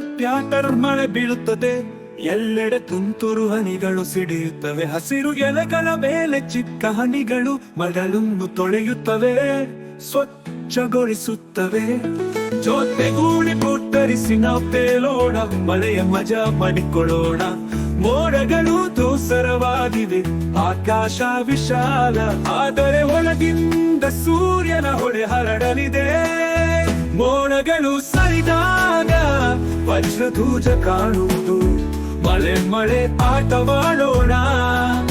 ಪ್ಯಾಟರ್ ಮಳೆ ಬೀಳುತ್ತದೆ. ಎಲ್ಲೆಡೆ ತುಂತುರು ಹನಿಗಳು ಸಿಡಿಯುತ್ತವೆ. ಹಸಿರು ಎಲೆಗಳ ಮೇಲೆ ಚಿಕ್ಕ ಹನಿಗಳು ಮರಳನ್ನು ತೊಳೆಯುತ್ತವೆ. ಸ್ವಚ್ಛಗೊಳಿಸುತ್ತವೆ. ಜೊತೆಗೂಡಿ ಪುತ್ತರಿಸಿ ನಾವು ತೇಲೋಣ. ಮಳೆಯ ಮಜಾ ಮಾಡಿಕೊಳ್ಳೋಣ. ಮೋಡಗಳು ದೂಸರವಾಗಿವೆ. ಆಕಾಶ ವಿಶಾಲ. ಆದರೆ ಒಳಗಿಂದ ಸೂರ್ಯನ ಹೊಳೆ ಹರಡಲಿದೆ. ಮೋಡಗಳು ಸರಿದಾಗ ವಜ್ರಧೂಜ ಕಾಣುವುದು ಮಳೆ ಮಳೆ ಆಟವಾಡೋಣ ಪಿಟರ್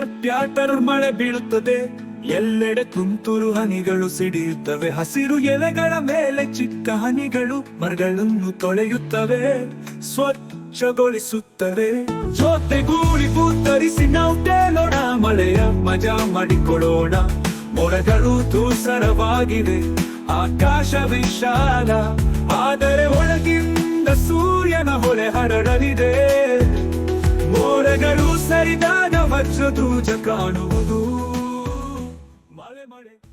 ಪ್ಯಾಟರ್ ಮಳೆ ಬೀಳುತ್ತದೆ. ಎಲ್ಲೆಡೆ ತುಂತುರು ಹನಿಗಳು ಸಿಡಿಯುತ್ತವೆ. ಹಸಿರು ಎಲೆಗಳ ಮೇಲೆ ಚಿಕ್ಕ ಹನಿಗಳು ಮರಗಳನ್ನು ತೊಳೆಯುತ್ತವೆ. ಸ್ವಚ್ಛಗೊಳಿಸುತ್ತವೆ. ಜೊತೆಗೂಡಿ ಪೂತರಿಸಿ ನಾವು ತೇಲೋಣ. ಮಳೆಯ ಮಜಾ ಮಾಡಿಕೊಳ್ಳೋಣ. ಮೊಳಗಳು ತೂಸರವಾಗಿದೆ ಆಕಾಶ ವಿಶಾಲ. ಆದರೆ ಒಳಗಿಂದ ಸೂರ್ಯನ ಹೊಳೆ ಹರಡಲಿದೆ. ಧ್ವಜ ಕಾಣುವುದು. ಮಳೆ ಮಳೆ.